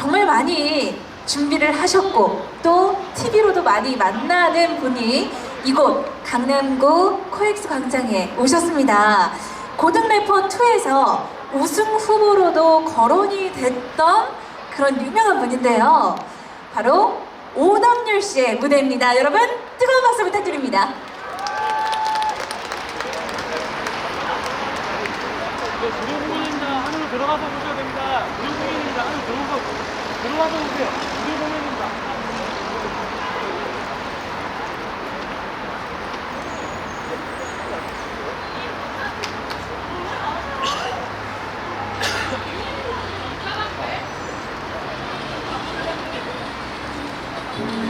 정말 많이 준비를 하셨고 또 TV로도 많이 만나는 분이 이곳 강남구 코엑스 광장에 오셨습니다. 고등 래퍼 2에서 우승 후보로도 거론이 됐던 그런 유명한 분인데요. 바로 오담률 씨의 무대입니다. 여러분 뜨거운 박수 부탁드립니다. 네, 무료공연입니다. 안으로 들어가서 보셔야 됩니다. 무료공연입니다. 안으로 들어가서 の技を受けよスピード出るんだうん。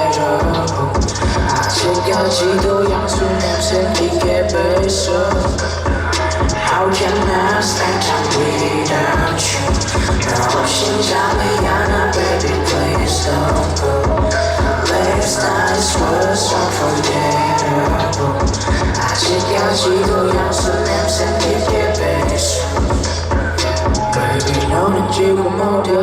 아직까지도 향수 냄새 기게 뱉어 How can I spend time without you? 너 없인 잠이 안 와, baby please don't go Last night was unforgettable 아직까지도 향수 냄새 깊게 뱉어 Baby 너는 지금 어디야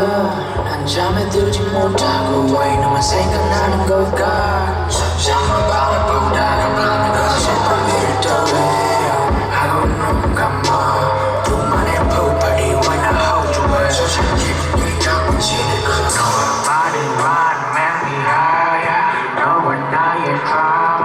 난 잠에 들지 못하고 왜 너만 생각나는 걸까 잠잠한 밤에 보다가 밤에 거짓 밤을 떠올려 하고 눈 감아 둘만의 pool party when I hold you well 소심 기분이 나쁘지는 않아 Body run make me higher 너와 나의 drama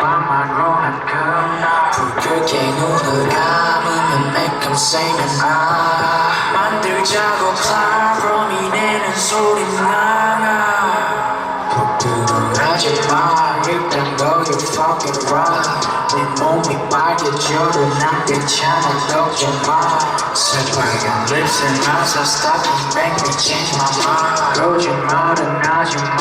밤만로 난 끝나 불 끄게 눈을 감으면 make them say 나 만들자고 플랫폼이 내는 소리 나 내 몸이 빨개져도 난 괜찮아 걱정 마 새빨간 lips and eyes are stopping make me change my mind 거짓말은 하지만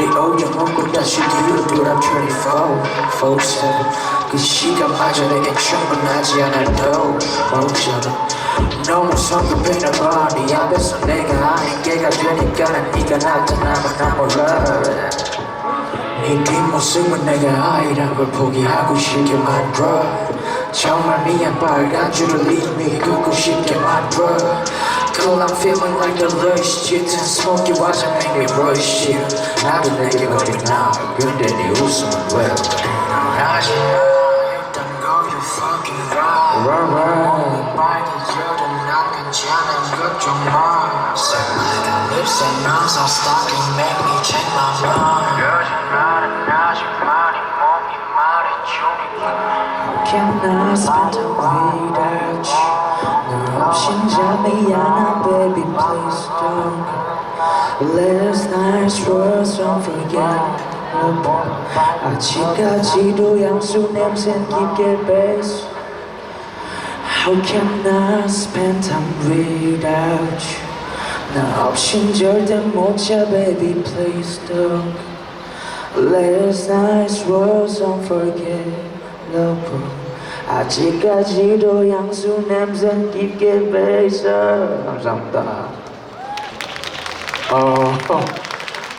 you 머리 오염 먹고 다시 뒤로 돌아 24 4-7 그 시간 마저 내게 충분하지 않아도 모자라 너무 성급해나 봐네 앞에서 내가 게가 되니까 난 네가 나타나면 나 몰라 네 뒷모습은 내가 아이란 걸 포기하고 싶게 만들어. 정말 미안 빨간 줄을 이미 긋고 싶게 만들어 Cool, I'm feeling like the rush shit to smoke you watch and make me rush shit. Now the nigga got me now, good that you also well. Now you know, don't go you fucking run. I'm By the Jordan, I can challenge, got your mind. So my lips and mouths are and make me change my mind. Girl, you're know, now you money, mommy, money, Julie. Can I spend go Last night was unforgettable 아직까지도 향수 냄새는 깊게 뱉어 How can I spend time without you 나 없인 절대 못자 baby please don't go Last night was unforgettable 아직까지도 향수 냄새 깊게 배서 감사합니다 哦。